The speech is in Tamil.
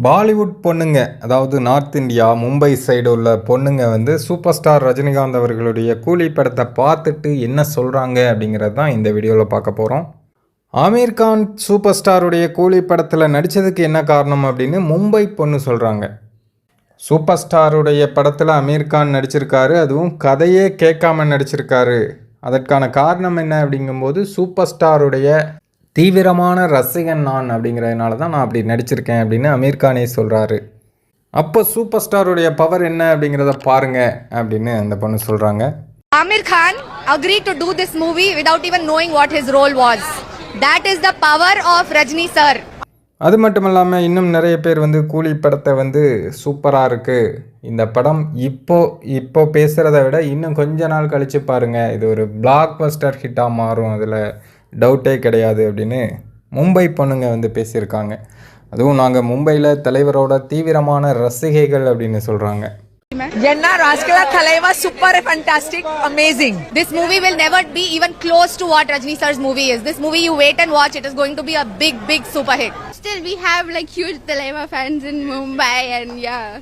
பாலிவுட் பொண்ணுங்க அதாவது நார்த் இந்தியா மும்பை சைடு உள்ள பொண்ணுங்க வந்து சூப்பர் ஸ்டார் ரஜினிகாந்த் அவர்களுடைய கூலி படத்தை பார்த்துட்டு என்ன சொல்கிறாங்க அப்படிங்கிறது தான் இந்த வீடியோவில் பார்க்க போகிறோம் ஆமீர் கான் சூப்பர் ஸ்டாருடைய கூலி படத்தில் நடித்ததுக்கு என்ன காரணம் அப்படின்னு மும்பை பொண்ணு சொல்கிறாங்க சூப்பர் ஸ்டாருடைய படத்தில் அமீர் கான் நடிச்சிருக்காரு அதுவும் கதையே கேட்காம நடிச்சிருக்காரு. அதற்கான காரணம் என்ன அப்படிங்கும்போது சூப்பர் ஸ்டாருடைய தீவிரமான ரசிகன் நான் அப்படிங்கிறதுனால தான் நான் அப்படி நடிச்சிருக்கேன் அப்படின்னு அமீர் கானே சொல்கிறாரு அப்போ சூப்பர் ஸ்டாருடைய பவர் என்ன அப்படிங்கிறத பாருங்க அப்படின்னு அந்த பொண்ணு சொல்கிறாங்க Amir Khan agreed to do this movie without even knowing what his role was. That is the power of Rajni sir. அது மட்டும் இல்லாமல் இன்னும் நிறைய பேர் வந்து கூலி படத்தை வந்து சூப்பராக இருக்குது இந்த படம் இப்போ இப்போ பேசுகிறத விட இன்னும் கொஞ்ச நாள் கழித்து பாருங்கள் இது ஒரு பிளாக் பஸ்டர் ஹிட்டாக மாறும் அதில். டவுட்டே கிடையாது அப்படின்னு மும்பை பொண்ணுங்க வந்து பேசியிருக்காங்க அதுவும் நாங்கள் மும்பையில் தலைவரோட தீவிரமான ரசிகைகள் அப்படின்னு சொல்கிறாங்க Yenna Raskala Thalaiva super fantastic, amazing. This movie will never be even close to what Rajni sir's movie is. This movie you wait and watch, it is going to be a big, big super hit. Still, we have like huge Taleva fans in Mumbai, and yeah.